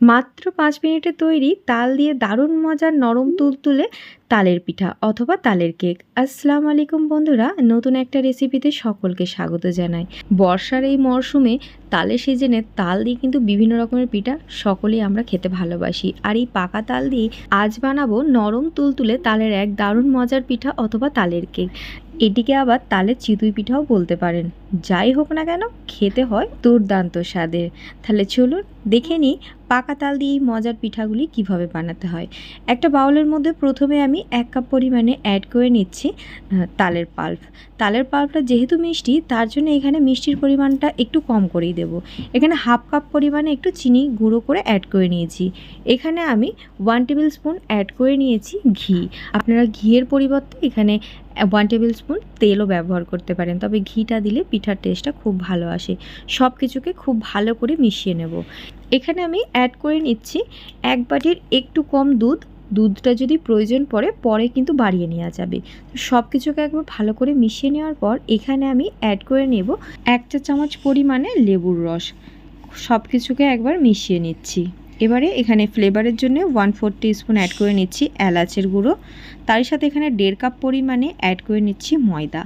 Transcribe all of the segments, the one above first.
মাত্র পাঁচ মিনিটে তৈরি তাল দিয়ে দারুণ মজার নরম তুলতুলে তালের পিঠা অথবা তালের কেক। আসসালামু আলাইকুম বন্ধুরা নতুন একটা রেসিপিতে সকলকে স্বাগত জানাই। বর্ষার এই মরশুমে তালের সিজনে তাল দিয়ে কিন্তু বিভিন্ন রকমের পিঠা সকলেই আমরা খেতে ভালোবাসি। আর এই পাকা তাল দিয়ে আজ বানাবো নরম তুলতুলে তালের এক দারুণ মজার পিঠা অথবা তালের কেক। এটিকে আবার তালের চিতুই পিঠাও বলতে পারেন। যাই হোক না কেন, খেতে হয় দুর্দান্ত স্বাদের। তাহলে চলুন দেখে নিই পাকা তাল দিয়ে এই মজার পিঠাগুলি কীভাবে বানাতে হয়। একটা বাউলের মধ্যে প্রথমে আমি এক কাপ পরিমাণে অ্যাড করে নিচ্ছি তালের পাল্প। তালের পাল্পটা যেহেতু মিষ্টি, তার জন্য এখানে মিষ্টির পরিমাণটা একটু কম করেই দেব। এখানে হাফ কাপ পরিমাণে একটু চিনি গুঁড়ো করে অ্যাড করে নিয়েছি। এখানে আমি ওয়ান টেবিল স্পুন অ্যাড করে নিয়েছি ঘি। আপনারা ঘিয়ের পরিবর্তে এখানে ওয়ান টেবিল স্পুন তেলও ব্যবহার করতে পারেন, তবে ঘিটা দিলে পিঠার টেস্টটা খুব ভালো আসে। সব কিছুকে খুব ভালো করে মিশিয়ে নেব। এখানে আমি অ্যাড করে নিচ্ছি এক বাটির একটু কম দুধ। দুধটা যদি প্রয়োজন পড়ে, পরে কিন্তু বাড়িয়ে নেওয়া যাবে। সব কিছুকে একবার ভালো করে মিশিয়ে নেওয়ার পর এখানে আমি অ্যাড করে নেব এক চা চামচ পরিমাণে লেবুর রস। সব কিছুকে একবার মিশিয়ে নিচ্ছি। এবারে এখানে ফ্লেভারের জন্য ওয়ান ফোর স্পুন অ্যাড করে নিচ্ছি এলাচের গুঁড়ো। তার সাথে এখানে দেড় কাপ পরিমাণে অ্যাড করে নিচ্ছি ময়দা।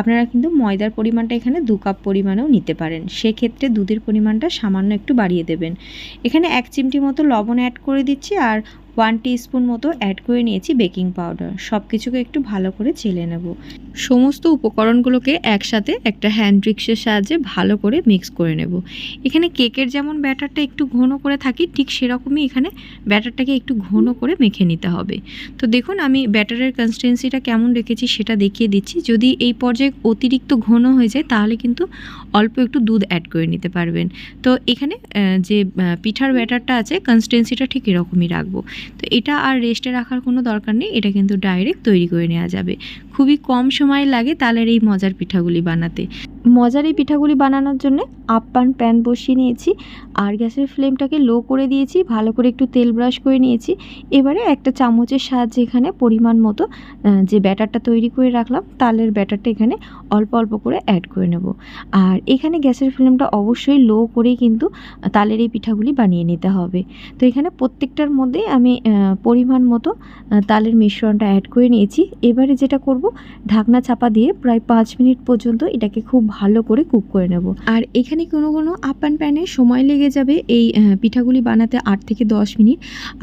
আপনারা কিন্তু ময়দার পরিমাণটা এখানে দু কাপ পরিমাণেও নিতে পারেন। সেক্ষেত্রে দুধের পরিমাণটা সামান্য একটু বাড়িয়ে দেবেন। এখানে এক চিমটি মতো লবণ অ্যাড করে দিচ্ছি আর ওয়ান স্পুন মতো অ্যাড করে নিয়েছি বেকিং পাউডার। সব কিছুকে একটু ভালো করে চেলে নেব। সমস্ত উপকরণগুলোকে একসাথে একটা হ্যান্ড রিক্সের সাহায্যে ভালো করে মিক্স করে নেব। এখানে কেকের যেমন ব্যাটারটা একটু ঘন করে থাকি, ঠিক সেরকমই এখানে ব্যাটারটাকে একটু ঘন করে মেখে নিতে হবে। তো দেখুন, আমি ব্যাটারের কনসিস্টেন্সিটা কেমন রেখেছি সেটা দেখিয়ে দিচ্ছি। যদি এই পর্যায়ে অতিরিক্ত ঘন হয়ে যায়, তাহলে কিন্তু অল্প একটু দুধ অ্যাড করে নিতে পারবেন। তো এখানে যে পিঠার ব্যাটারটা আছে কনসিস্টেন্সিটা ঠিক এরকমই রাখব। তো এটা আর রেস্টে রাখার কোনো দরকার নেই, এটা কিন্তু ডাইরেক্ট তৈরি করে নেওয়া যাবে। খুবই কম সময় লাগে তালের এই মজার পিঠাগুলি বানাতে। মজার এই পিঠাগুলি বানানোর জন্য আপ্পান প্যান বসিয়ে নিয়েছি, আর গ্যাসের ফ্লেমটাকে লো করে দিয়েছি, ভালো করে একটু তেল ব্রাশ করে নিয়েছি। এবারে একটা চামচের সাহায্যে এখানে পরিমাণ মতো যে ব্যাটারটা তৈরি করে রাখলাম, তালের ব্যাটারটা এখানে অল্প অল্প করে অ্যাড করে নেব। আর এখানে গ্যাসের ফ্লেমটা অবশ্যই লো করেই কিন্তু তালের এই পিঠাগুলি বানিয়ে নিতে হবে। তো এখানে প্রত্যেকটার মধ্যেই আমি পরিমাণ মতো তালের মিশ্রণটা অ্যাড করে নিয়েছি। এবারে যেটা করব, ঢাকনা চাপা দিয়ে প্রায় পাঁচ মিনিট পর্যন্ত এটাকে খুব ভালো করে কুক করে নেব। আর এখানে কোনো কোনো আপান প্যানে সময় লেগে যাবে এই পিঠাগুলি বানাতে আট থেকে দশ মিনিট।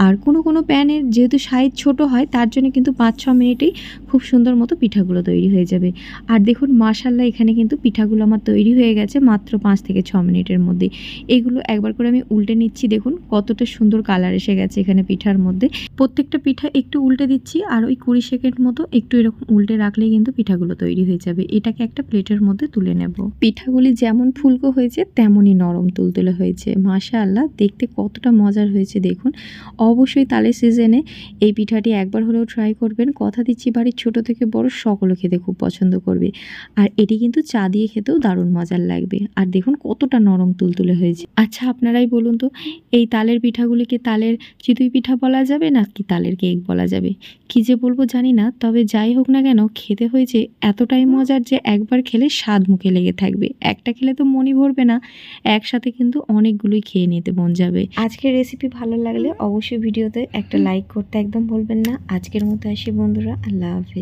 আর কোনো কোনো প্যানের যেহেতু সাইজ ছোট হয়, তার জন্য কিন্তু পাঁচ, ছ মিনিটেই খুব সুন্দর মতো পিঠাগুলো তৈরি হয়ে যাবে। আর দেখুন মাশাল্লাহ এখানে কিন্তু পিঠাগুলো আমার তৈরি হয়ে গেছে মাত্র পাঁচ থেকে ছ মিনিটের মধ্যে। এগুলো একবার করে আমি উল্টে নিচ্ছি, দেখুন কতটা সুন্দর কালার এসে গেছে এখানে পিঠার মধ্যে। প্রত্যেকটা পিঠা একটু উল্টে দিচ্ছি, আর ওই কুড়ি সেকেন্ড মতো একটু এরকম উল্টে রাখলেই কিন্তু পিঠাগুলো তৈরি হয়ে যাবে। এটাকে একটা প্লেটের মধ্যে তুলে নেব। পিঠাগুলি যেমন ফুলকো হয়েছে, তেমনই নরম তুলতুলে হয়েছে। মাশা আল্লাহ দেখতে কতটা মজার হয়েছে দেখুন। অবশ্যই তালের সিজনে এই পিঠাটি একবার হলেও ট্রাই করবেন। কথা দিচ্ছি, বাড়ির ছোট থেকে বড় সকলে খেতে খুব পছন্দ করবে। আর এটি কিন্তু চা দিয়ে খেতেও দারুণ মজার লাগবে। আর দেখুন কতটা নরম তুলতুলে হয়েছে। আচ্ছা আপনারাই বলুন তো, এই তালের পিঠাগুলিকে তালের চিতুই পিঠা বলা যাবে না কি তালের কেক বলা যাবে? কি যে বলব জানি না, তবে যাই হোক না কেন, খেতে হয়েছে এতটাই মজার যে একবার খেলে স্বাদ মুখে লেগে থাকবে। একটা খেলে তো মনই ভরবে না। একসাথে কিন্তু অনেকগুলোই খেয়ে নিতে মন যাবে। আজকের রেসিপি ভালো লাগলে অবশ্যই ভিডিওতে একটা লাইক করতে একদম ভুলবেন না। আজকের মতো আসি বন্ধুরা আল্লাহ হাফেজ।